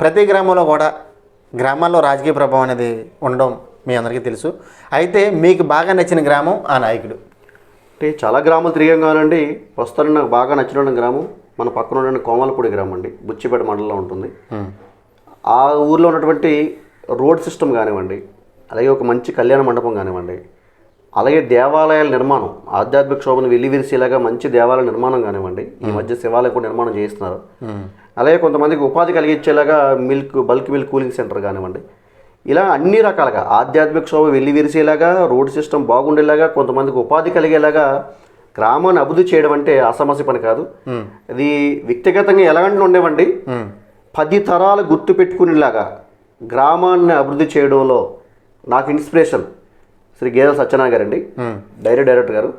ప్రతి గ్రామంలో కూడా గ్రామాల్లో రాజకీయ ప్రభావం అనేది ఉండడం మీ అందరికీ తెలుసు. అయితే మీకు బాగా నచ్చిన గ్రామం ఆ నాయకుడు. అంటే చాలా గ్రామాలు తిరిగాం కావాలండి ప్రస్తుతానికి నాకు బాగా నచ్చిన గ్రామం మన పక్కన ఉన్న కోమలపూడి గ్రామం అండి. బుచ్చిపేట మండలంలో ఉంటుంది. ఆ ఊర్లో ఉన్నటువంటి రోడ్ సిస్టమ్ కానివ్వండి అలాగే ఒక మంచి కళ్యాణ మండపం కానివ్వండి అలాగే దేవాలయాల నిర్మాణం ఆధ్యాత్మిక శోభను వెల్లివిరిసేలాగా మంచి దేవాలయ నిర్మాణం కానివ్వండి ఈ మధ్య శివాలయం కూడా నిర్మాణం చేయిస్తున్నారు. అలాగే కొంతమందికి ఉపాధి కలిగించేలాగా milk bulk milk cooling centre కానివ్వండి. ఇలా అన్ని రకాలుగా ఆధ్యాత్మిక శోభ వెళ్ళి విరిసేలాగా రోడ్ సిస్టమ్ బాగుండేలాగా కొంతమందికి ఉపాధి కలిగేలాగా గ్రామాన్ని అభివృద్ధి చేయడం అంటే అసమస్య పని కాదు. ఇది వ్యక్తిగతంగా ఎలాగంటే ఉండేవండి. పది తరాలు గుర్తు పెట్టుకునేలాగా గ్రామాన్ని అభివృద్ధి చేయడంలో నాకు ఇన్స్పిరేషన్ శ్రీ గేదెల సత్యనారాయణ గారు అండి డైరీ డైరెక్టర్ గారు.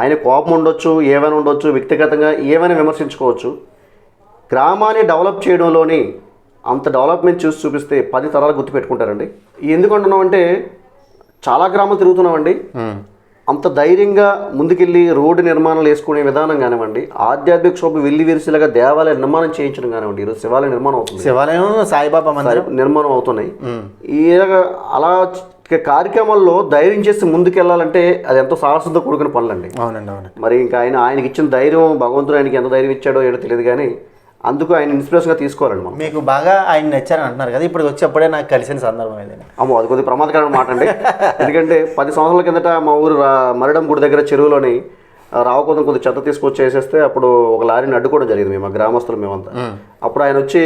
ఆయన కోపం ఉండొచ్చు ఏమైనా ఉండొచ్చు వ్యక్తిగతంగా ఏమైనా విమర్శించుకోవచ్చు. గ్రామాన్ని డెవలప్ చేయడంలోని అంత డెవలప్మెంట్ చూసి చూపిస్తే పది తరాలు గుర్తుపెట్టుకుంటారండి ఎందుకు అంటున్నామంటే చాలా గ్రామాలు తిరుగుతున్నామండి. అంత ధైర్యంగా ముందుకెళ్ళి రోడ్డు నిర్మాణాలు వేసుకునే విధానం కానివ్వండి ఆధ్యాత్మిక శోభ వెళ్ళి విరిసేలాగా దేవాలయ నిర్మాణం చేయించడం కానివ్వండి ఈరోజు శివాలయ నిర్మాణం అవుతుంది. శివాలయం సాయిబాబా నిర్మాణం అవుతున్నాయి. ఈ అలా చ- కార్యక్రమాల్లో ధైర్యం చేసి ముందుకెళ్ళాలంటే అది ఎంతో సాహసంతో కూడుకున్న పనులండి. అవునండి అవును. మరి ఇంకా ఆయన ఆయనకి ఇచ్చిన ధైర్యం భగవంతుడు ఆయనకి ఎంత ధైర్యం ఇచ్చాడో ఏడో తెలియదు కానీ అందుకు ఆయన ఇన్స్పిరేషన్గా తీసుకోవాలండి మనం. మీకు బాగా ఆయన నచ్చారని అంటున్నారు కదా ఇప్పుడు వచ్చేప్పుడే నాకు కలిసిన సందర్భం ఏదైనా? అమ్మో అది కొద్దిగా ప్రమాదకరమైన మాట అండి ఎందుకంటే పది సంవత్సరాల కిందట మా ఊరు మరడం గుడి దగ్గర చెరువులోని ఆ, రావకోతం కొద్ది చెత్త తీసుకొచ్చి వేసేస్తే అప్పుడు ఒక లారీని అడ్డుకోవడం జరిగింది మేము గ్రామస్తులు మేమంతా. అప్పుడు ఆయన వచ్చి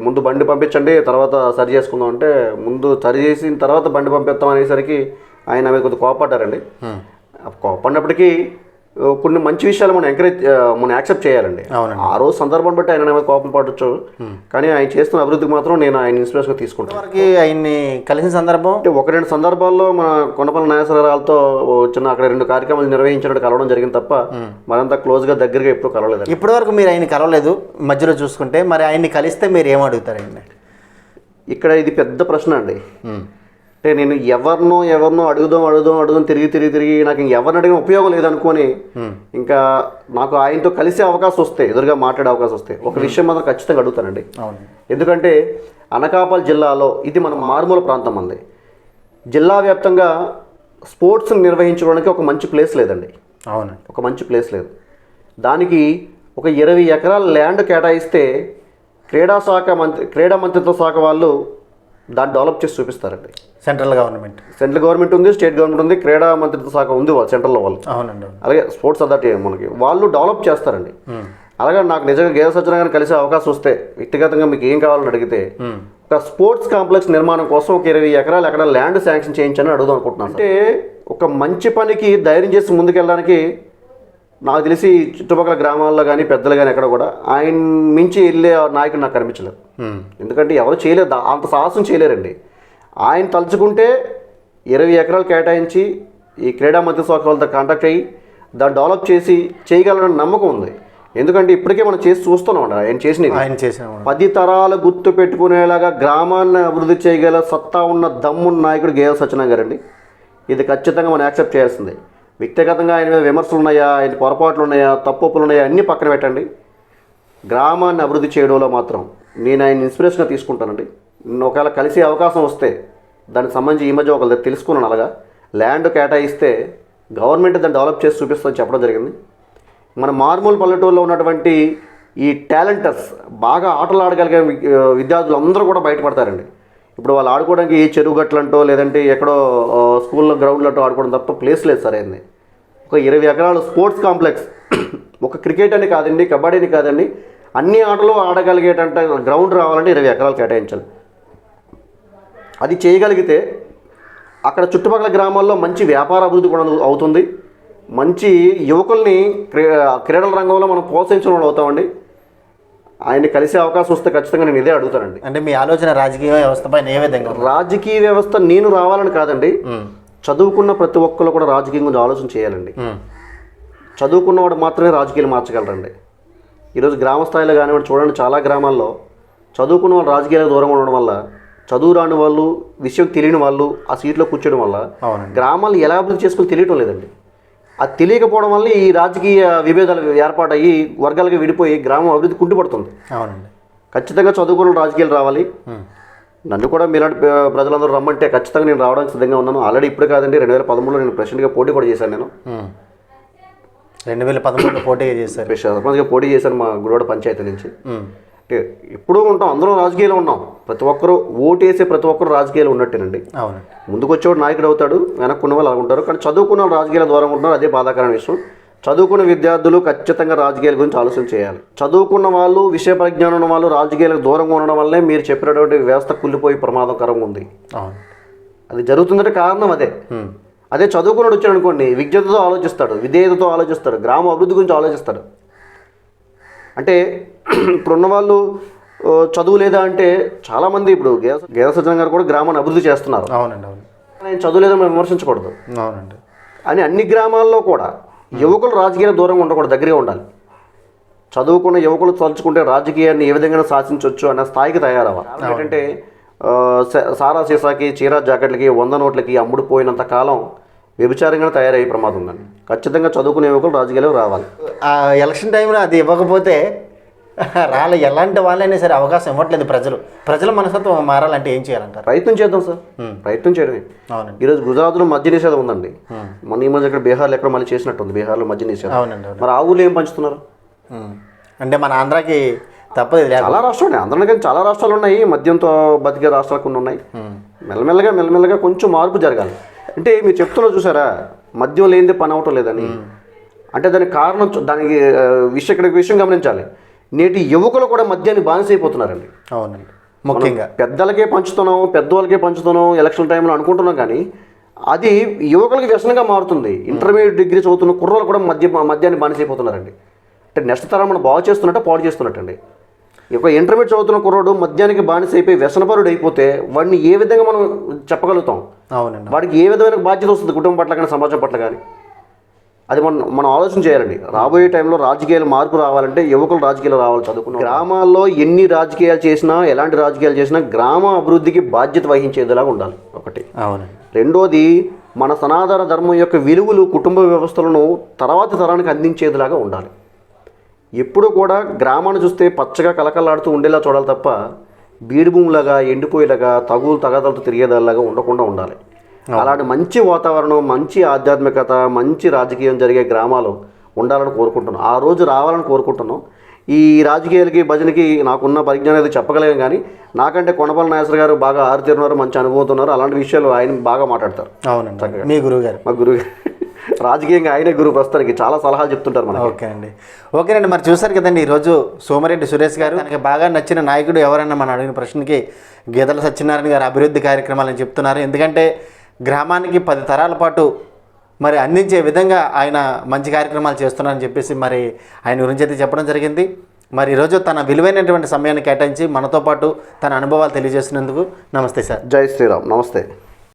ముందు బండి పంపించండి తర్వాత సరి చేసుకుందాం అంటే ముందు సరి చేసిన తర్వాత బండి పంపిస్తాం అనేసరికి ఆయన మీద కొద్దిగా కోపడ్డారండి. కోపడినప్పటికీ కొన్ని మంచి విషయాలు మనం ఎంకరేజ్ మనం యాక్సెప్ట్ చేయాలండి. ఆ రోజు సందర్భం బట్టి ఆయన కోపం పడవచ్చు కానీ ఆయన చేస్తున్న అభివృద్ధికి మాత్రం నేను ఆయన ఇన్స్పిరేషన్గా తీసుకుంటాను. వరకు ఆయన్ని కలిసిన సందర్భం? అంటే ఒక రెండు సందర్భాల్లో మన కొండపల్లి నాగేశ్వరరావుతో చిన్న అక్కడ రెండు కార్యక్రమాలు నిర్వహించినట్టు కలవడం జరిగింది తప్ప మరంత క్లోజ్గా దగ్గరగా ఎప్పుడు కలవలేదండి. ఇప్పటి వరకు మీరు ఆయన కలవలేదు మధ్యలో చూసుకుంటే మరి ఆయన్ని కలిస్తే మీరు ఏం అడుగుతారండి? ఇక్కడ ఇది పెద్ద ప్రశ్న అండి. అంటే నేను ఎవరినో ఎవరినో అడుగుదాం అడుగుదాం అడుగుదాం తిరిగి తిరిగి తిరిగి నాకు ఇంక ఎవరిని అడిగిన ఉపయోగం లేదనుకొని ఇంకా నాకు ఆయనతో కలిసే అవకాశం వస్తే ఎదురుగా మాట్లాడే అవకాశం వస్తే ఒక విషయం మాత్రం ఖచ్చితంగా అడుగుతానండి. ఎందుకంటే అనకాపల్లి జిల్లాలో ఇది మన మారుమూల ప్రాంతం అంది జిల్లా వ్యాప్తంగా స్పోర్ట్స్ నిర్వహించడానికి ఒక మంచి ప్లేస్ లేదండి. అవును. ఒక మంచి ప్లేస్ లేదు. దానికి ఒక ఇరవై ఎకరాల ల్యాండ్ కేటాయిస్తే క్రీడా శాఖ మంత్రి క్రీడా మంత్రిత్వ శాఖ వాళ్ళు దాన్ని డెవలప్ చేసి చూపిస్తారండి. Central government. సెంట్రల్ గవర్నమెంట్ ఉంది స్టేట్ గవర్నమెంట్ ఉంది క్రీడా మంత్రిత్వ శాఖ ఉంది వాళ్ళు సెంట్రల్లో వాళ్ళు. అవునండి అవును. అలాగే స్పోర్ట్స్ అథారిటీ మనకి. వాళ్ళు డెవలప్ చేస్తారండి. అలాగే నాకు నిజంగా గేద సత్యనారాయణ కలిసే అవకాశం వస్తే వ్యక్తిగతంగా మీకు ఏం కావాలని అడిగితే ఒక స్పోర్ట్స్ కాంప్లెక్స్ నిర్మాణం కోసం ఒక ఇరవై ఎకరాలు ఎక్కడ ల్యాండ్ శాంక్షన్ చేయించని అడుగుదాం అనుకుంటున్నాను అంటే ఒక మంచి పనికి ధైర్యం చేసి ముందుకెళ్ళడానికి నాకు తెలిసి చుట్టుపక్కల గ్రామాల్లో కానీ పెద్దలు కానీ ఎక్కడ కూడా ఆయన మించి వెళ్ళే నాయకుడు నాకు కనిపించలేదు. ఎందుకంటే ఎవరు చేయలేరు దా- అంత సాహసం చేయలేరండి. ఆయన తలుచుకుంటే ఇరవై ఎకరాలు కేటాయించి ఈ క్రీడా మంత్రి శాఖ వాళ్ళతో కాంటాక్ట్ అయ్యి దాన్ని డెవలప్ చేసి చేయగలరని నమ్మకం ఉంది. ఎందుకంటే ఇప్పటికే మనం చేసి చూస్తున్నాం అండి. ఆయన చేసినవి. ఆయన చేసిన పది తరాలు గుర్తు పెట్టుకునేలాగా గ్రామాన్ని అభివృద్ధి చేయగల సత్తా ఉన్న దమ్మున్న నాయకుడు గేల సత్యనారాయణ గారండి. ఇది ఖచ్చితంగా మనం యాక్సెప్ట్ చేయాల్సిందే. వ్యక్తిగతంగా ఆయన మీద విమర్శలు ఉన్నాయా? ఆయన పొరపాట్లు ఉన్నాయా? తప్పులు ఉన్నాయా? అన్నీ పక్కన పెట్టండి. గ్రామాన్ని అభివృద్ధి చేయడంలో మాత్రం నేను ఆయన ఇన్స్పిరేషన్గా తీసుకుంటానండి. ఒకవేళ కలిసే అవకాశం వస్తే దానికి సంబంధించి ఈ మధ్య ఒకరి తెలుసుకున్నాను అలాగా. ల్యాండ్ కేటాయిస్తే గవర్నమెంట్ దాన్ని డెవలప్ చేసి చూపిస్తుందని చెప్పడం జరిగింది. మన మార్మూల్ పల్లెటూరులో ఉన్నటువంటి ఈ టాలెంటర్స్ బాగా ఆటలు ఆడగలిగే విద్యార్థులు అందరూ కూడా బయటపడతారండి. ఇప్పుడు వాళ్ళు ఆడుకోవడానికి ఏ చెరువు గట్లంటో లేదంటే ఎక్కడో స్కూల్లో గ్రౌండ్లంటో ఆడుకోవడం తప్ప ప్లేస్ లేదు అయింది ఒక ఇరవై ఎకరాలు స్పోర్ట్స్ కాంప్లెక్స్. ఒక క్రికెట్ అని కాదండి కబడ్డీని కాదండి అన్ని ఆటలు ఆడగలిగేటంట గ్రౌండ్ రావాలంటే ఇరవై ఎకరాలు కేటాయించాలి. అది చేయగలిగితే అక్కడ చుట్టుపక్కల గ్రామాల్లో మంచి వ్యాపార అభివృద్ధి కూడా అవుతుంది. మంచి యువకుల్ని క్రీ క్రీడల రంగంలో మనం ప్రోత్సహించడం వాళ్ళు అవుతామండి. ఆయన్ని కలిసే అవకాశం వస్తే ఖచ్చితంగా నేను ఇదే అడుగుతానండి. అంటే మీ ఆలోచన రాజకీయ వ్యవస్థ పైన ఏ విధంగా? రాజకీయ వ్యవస్థ నేను రావాలని కాదండి. చదువుకున్న ప్రతి ఒక్కరు కూడా రాజకీయం గురించి ఆలోచన చేయాలండి. చదువుకున్నవాడు మాత్రమే రాజకీయాలు మార్చగలరండి. ఈరోజు గ్రామ స్థాయిలో కానివ్వండి చూడండి చాలా గ్రామాల్లో చదువుకున్న వాళ్ళు రాజకీయాలకు దూరంగా ఉండడం వల్ల చదువు రాని వాళ్ళు విషయం తెలియని వాళ్ళు ఆ సీట్లో కూర్చోడం వల్ల గ్రామాలు ఎలా అభివృద్ధి చేసుకుని తెలియటం లేదండి. అది తెలియకపోవడం వల్ల ఈ రాజకీయ విభేదాలు ఏర్పాటయ్యి వర్గాలుగా విడిపోయి గ్రామం అభివృద్ధి కుంటుపడుతుంది. అవునండి. ఖచ్చితంగా చదువుకున్న రాజకీయాలు రావాలి. నన్ను కూడా మీలాంటి ప్ర- ప్రజలందరూ రమ్మంటే ఖచ్చితంగా నేను రావడానికి సిద్ధంగా ఉన్నాను. ఆల్రెడీ ఇప్పుడు కాదండి రెండు వేల పదమూడులో నేను ప్రెసిడెంట్గా పోటీ కూడా చేశాను నేను. రెండు వేల పదమూడులో పోటీగా చేశారు. సర్పంచ్గా పోటీ చేశాను మా గుడివాడ పంచాయతీ నుంచి. అంటే ఎప్పుడూ ఉంటాం అందరం రాజకీయాలు ఉన్నాం. ప్రతి ఒక్కరు ఓటేసే ప్రతి ఒక్కరు రాజకీయాలు ఉన్నట్టేనండి. అవును. ముందుకు వచ్చేవాడు నాయకుడు అవుతాడు వెనక్కున్న వాళ్ళు అలా ఉంటారు. కానీ చదువుకున్న వాళ్ళు రాజకీయాల ద్వారా ఉంటున్నారు అదే బాధాకరమైన విషయం చదువుకున్న విద్యార్థులు ఖచ్చితంగా రాజకీయాల గురించి ఆలోచన చేయాలి. చదువుకున్న వాళ్ళు విషయ పరిజ్ఞానం ఉన్న వాళ్ళు రాజకీయాలకు దూరంగా ఉండడం వల్లే మీరు చెప్పినటువంటి వ్యవస్థ కుళ్ళిపోయి ప్రమాదకరంగా ఉంది. అది జరుగుతుందంటే కారణం అదే. అదే చదువుకున్నాడు వచ్చాడు అనుకోండి విజ్ఞతతో ఆలోచిస్తాడు విధేయతతో ఆలోచిస్తాడు గ్రామ అభివృద్ధి గురించి ఆలోచిస్తాడు. అంటే ఇప్పుడున్న వాళ్ళు చదువు లేదా అంటే చాలామంది ఇప్పుడు గేద గేద సజ్జన గారు కూడా గ్రామాన్ని అభివృద్ధి చేస్తున్నారు. అవునండి అవును. నేను చదువు లేదని మనం విమర్శించకూడదు. అవునండి. అని అన్ని గ్రామాల్లో కూడా యువకులు రాజకీయ దూరంగా ఉండకూడదు దగ్గరగా ఉండాలి. చదువుకున్న యువకులు తలుచుకుంటే రాజకీయాన్ని ఏ విధంగా శాసించవచ్చు అన్న స్థాయికి తయారవ్వాలి. ఏంటంటే సారా సీసాకి చీర జాకెట్లకి వంద నోట్లకి అమ్ముడుపోయినంత కాలం వ్యభిచారంగా తయారయ్యే ప్రమాదం ఉందండి. ఖచ్చితంగా చదువుకునే యువకులు రాజకీయాలకు రావాలి. ఆ ఎలక్షన్ టైంలో అది ఇవ్వకపోతే రాలే ఎలాంటి వాళ్ళైనా సరే అవకాశం ఇవ్వట్లేదు ప్రజలు. ప్రజల మనస్తత్వం మారాలంటే ఏం చేయాలంటారు? ప్రయత్నం చేద్దాం సార్. ప్రయత్నం చేయడమే. ఈరోజు గుజరాత్లో మద్య నిషేధం ఉందండి. మొన్న ఈ మధ్య ఇక్కడ బీహార్లో ఎక్కడ మళ్ళీ చేసినట్టుంది బీహార్లో మద్య నిషేధం. మరి ఆ ఊళ్ళో ఏం పంచుతున్నారు. అంటే మన ఆంధ్రాకి తప్పదు చాలా రాష్ట్రాలు ఉన్నాయి. అందరికీ చాలా రాష్ట్రాలు ఉన్నాయి. మద్యంతో బతికే రాష్ట్రాలు కొన్ని ఉన్నాయి. మెల్లమెల్లగా మెల్లమెల్లగా కొంచెం మార్పు జరగాలి. అంటే మీరు చెప్తున్నారు చూసారా? మద్యం లేనిదే పని అవటం లేదని. అంటే దానికి కారణం దానికి విషయం ఇక్కడ విషయం గమనించాలి. నేటి యువకులు కూడా మద్యాన్ని బానిసైపోతున్నారండి అవునండి. ముఖ్యంగా. పెద్దలకే పంచుతున్నాం పెద్దవాళ్ళకే పంచుతున్నాం ఎలక్షన్ టైంలో అనుకుంటున్నాం కానీ అది యువకులకి వ్యసనంగా మారుతుంది. ఇంటర్మీడియట్ డిగ్రీ చదువుతున్న కుర్రోళ్ళు కూడా మద్య మద్యాన్ని బానిసైపోతున్నారండి అంటే నెక్స్ట్ తరం మనం బాగు చేస్తున్నట్ట పాడు చేస్తున్నట్టండి. ఒక ఇంటర్మీడియట్ చదువుతున్న కుర్రోడు మద్యానికి బానిస అయిపోయి వ్యసనపరుడు అయిపోతే వాడిని ఏ విధంగా మనం చెప్పగలుగుతాం? అవునండి. వాడికి ఏ విధమైన బాధ్యత వస్తుంది కుటుంబం పట్ల కానీ సమాజం పట్ల కానీ? అది మనం మనం ఆలోచన చేయాలండి. రాబోయే టైంలో రాజకీయాలు మార్పు రావాలంటే యువకులు రాజకీయాలు రావాలి చదువుకున్న గ్రామాల్లో ఎన్ని రాజకీయాలు చేసినా ఎలాంటి రాజకీయాలు చేసినా గ్రామ అభివృద్ధికి బాధ్యత వహించేదిలాగా ఉండాలి ఒకటి. అవునండి. రెండోది మన సనాతన ధర్మం యొక్క విలువలు కుటుంబ వ్యవస్థలను తర్వాత తరానికి అందించేదిలాగా ఉండాలి. ఎప్పుడు కూడా గ్రామాన్ని చూస్తే పచ్చగా కలకలాడుతూ ఉండేలా చూడాలి తప్ప బీడు భూములాగా ఎండిపోయేలాగా తగులు తగదలతో తిరిగేదాలాగా ఉండకుండా ఉండాలి. అలాంటి మంచి వాతావరణం మంచి ఆధ్యాత్మికత మంచి రాజకీయం జరిగే గ్రామాలు ఉండాలని కోరుకుంటున్నాం. ఆ రోజు రావాలని కోరుకుంటున్నాం. ఈ రాజకీయాలకి భజనకి నాకున్న పరిజ్ఞానం అయితే చెప్పగలేను కానీ నాకంటే కొనపల్లి నాగేశ్వర గారు బాగా ఆరుతీరున్నారు మంచి అనుభవం ఉన్నారు. అలాంటి విషయాలు ఆయన బాగా మాట్లాడతారు. అవునండి. మీ గురువు గారు మా గురువు రాజకీయంగా ఆయనే గురువు ప్రస్తుతానికి. చాలా సలహాలు చెప్తుంటారు మనకి. ఓకే అండి. ఓకేనండి మరి చూసారు కదండి ఈరోజు సోమిరెడ్డి సురేష్ గారు తనకి బాగా నచ్చిన నాయకుడు ఎవరన్నా మనం అడిగిన ప్రశ్నకి గీతల సత్యనారాయణ గారు అభివృద్ధి కార్యక్రమాలని చెప్తున్నారు. ఎందుకంటే గ్రామానికి పది తరాల పాటు మరి అందించే విధంగా ఆయన మంచి కార్యక్రమాలు చేస్తున్నారని చెప్పేసి మరి ఆయన గురించి అయితే చెప్పడం జరిగింది. మరి ఈరోజు తన విలువైనటువంటి సమయాన్ని కేటాయించి మనతో పాటు తన అనుభవాలు తెలియజేసినందుకు నమస్తే సార్. జై శ్రీరామ్. నమస్తే.